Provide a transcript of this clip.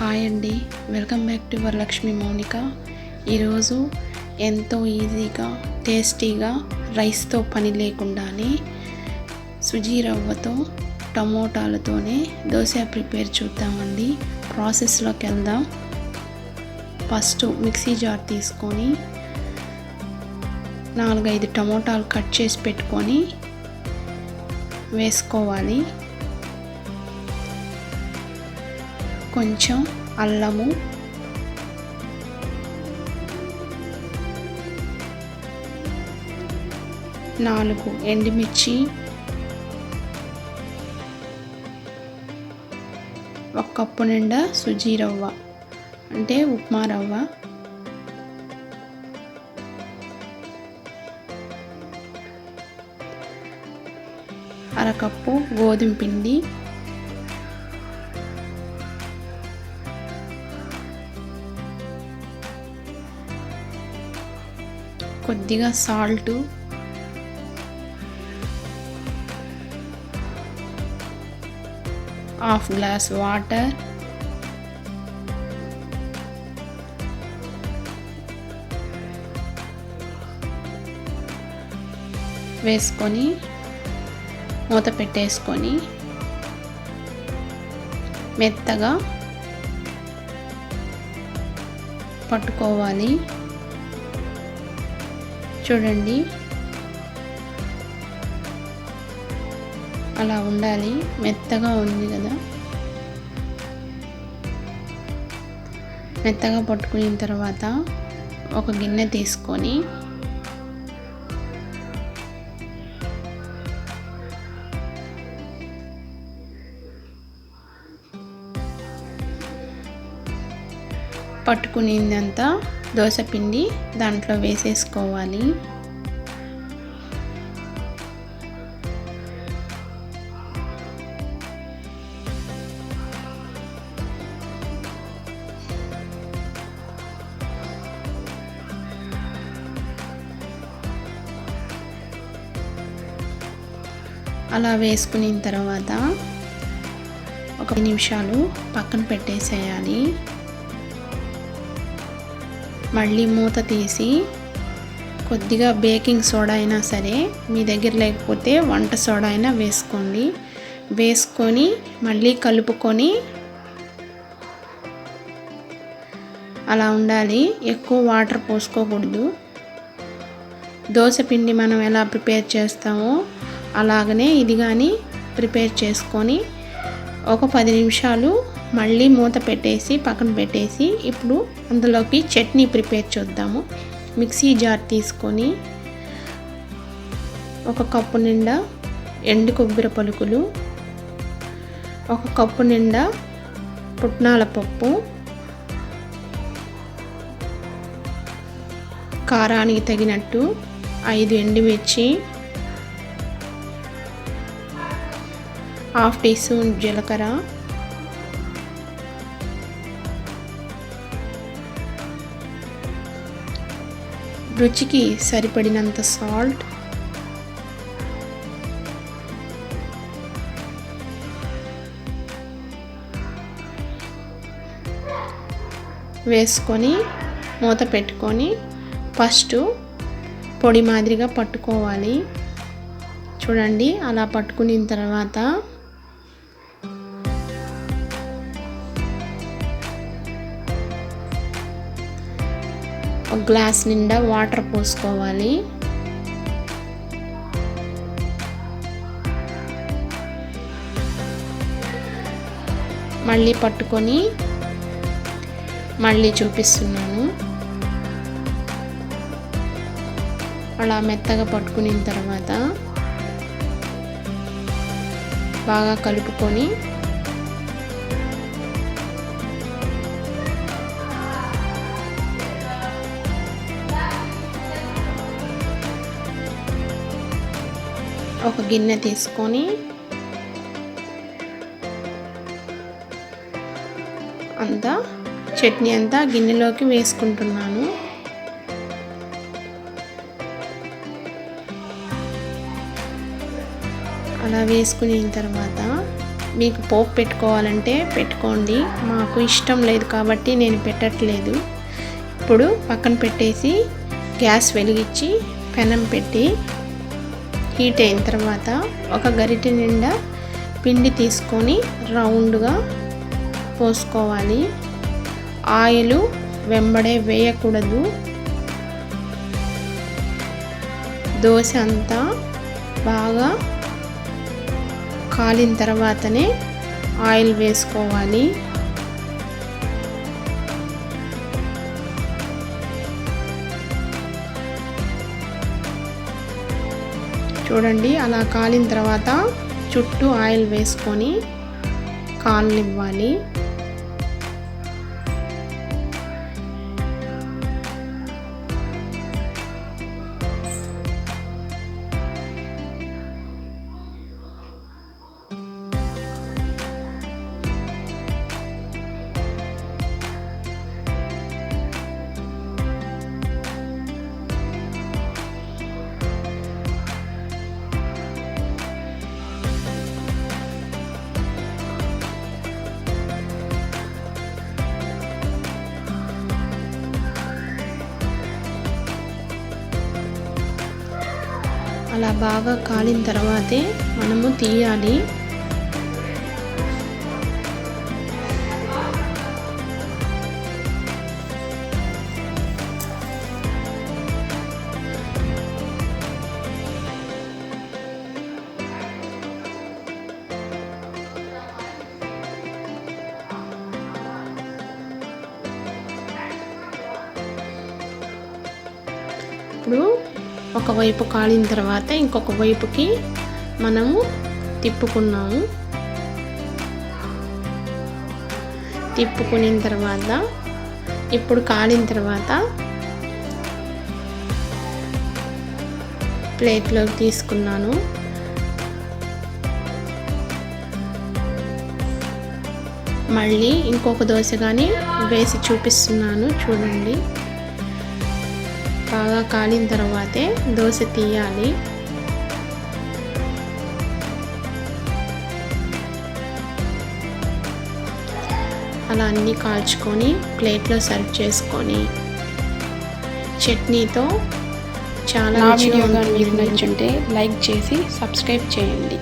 Hi అండి. Welcome back to Varalakshmi Mounika. ఈరోజు ఎంతో ఈజీగా టేస్టీగా రైస్తో పని లేకుండానే సుజీ రవ్వతో టమోటాలతోనే దోశ ప్రిపేర్ చూద్దామండి. ప్రాసెస్లోకి వెళ్దాం. ఫస్ట్ మిక్సీ జార్ తీసుకొని నాలుగైదు టమోటాలు కట్ చేసి పెట్టుకొని వేసుకోవాలి. కొంచెం అల్లము. నాలుగు ఎండుమిర్చి. ఒక కప్పు నిండా సుజీ రవ్వ అంటే ఉప్మా రవ్వ. అరకప్పు గోధుమ పిండి. కొద్దిగా సాల్టు. Half glass water. వేసుకొని మూత పెట్టేసుకొని మెత్తగా పట్టుకోవాలి. చూడండి. అలా ఉండాలి. మెత్తగా ఉంది కదా. మెత్తగా పట్టుకున్న తర్వాత ఒక గిన్నె తీసుకొని పట్టుకునిందంతా దోశ పిండి దాంట్లో వేసేసుకోవాలి. అలా వేసుకున్న తర్వాత ఒక నిమిషాలు పక్కన పెట్టేసేయాలి. మళ్ళీ మూత తీసి కొద్దిగా బేకింగ్ సోడా అయినా సరే మీ దగ్గర లేకపోతే వంట సోడా అయినా వేసుకోండి. వేసుకొని మళ్ళీ కలుపుకొని అలా ఉండాలి. ఎక్కువ వాటర్ పోసుకోకూడదు. దోశ పిండి మనం ఎలా ప్రిపేర్ చేస్తామో అలాగనే ఇది కానీ ప్రిపేర్ చేసుకొని ఒక పది నిమిషాలు మళ్ళీ మూత పెట్టేసి పక్కన పెట్టేసి ఇప్పుడు అందులోకి చట్నీ ప్రిపేర్ చేద్దాము. మిక్సీ జార్ తీసుకొని ఒక కప్పు నిండా ఎండు కొబ్బరి పలుకులు ఒక కప్పు నిండా పుట్నాల పప్పు కారానికి తగినట్టు ఐదు ఎండుమిర్చి హాఫ్ టీ స్పూన్ జీలకర్ర రుచికి సరిపడినంత సాల్ట్. వేసుకొని మూత పెట్టుకొని ఫస్ట్ పొడి మాదిరిగా పట్టుకోవాలి. చూడండి అలా పట్టుకున్న తర్వాత ఒక గ్లాస్ నిండా వాటర్ పోసుకోవాలి. మళ్ళీ పట్టుకొని మళ్ళీ చూపిస్తున్నాను. అలా మెత్తగా పట్టుకున్న తర్వాత బాగా కలుపుకొని ఒక గిన్నె తీసుకొని అంతా చట్నీ అంతా గిన్నెలోకి వేసుకుంటున్నాను. అలా వేసుకున్న తర్వాత మీకు పోపు పెట్టుకోవాలంటే పెట్టుకోండి. మాకు ఇష్టం లేదు కాబట్టి నేను పెట్టట్లేదు. ఇప్పుడు పక్కన పెట్టేసి గ్యాస్ వెలిగించి పెనం పెట్టి హీట్ అయిన తర్వాత ఒక గరిటె నిండా పిండి తీసుకొని రౌండ్గా పోసుకోవాలి. ఆయిల్ వెంబడే వేయకూడదు. దోశ అంతా బాగా కాలిన తర్వాతనే ఆయిల్ వేసుకోవాలి. చూడండి. అలా కాలిన తర్వాత చుట్టూ ఆయిల్ వేసుకొని కాలనివ్వాలి అలా బాగా కాలిన తర్వాతే మనము తీయాలి. ఇప్పుడు ఒకవైపు కాలిన తర్వాత ఇంకొక వైపుకి మనము తిప్పుకున్నాము. తిప్పుకున్న తర్వాత ఇప్పుడు కాలిన తర్వాత ప్లేట్లోకి తీసుకున్నాను. మళ్ళీ ఇంకొక దోశ కానీ వేసి చూపిస్తున్నాను. చూడండి. బాగా కాలిన తర్వాతే దోశ తీయాలి అలా అన్నీ కాల్చుకొని ప్లేట్లో సర్వ్ చేసుకొని చట్నీతో చాలా వీడియో మీకు. నచ్చుంటే లైక్ చేసి సబ్స్క్రైబ్ చేయండి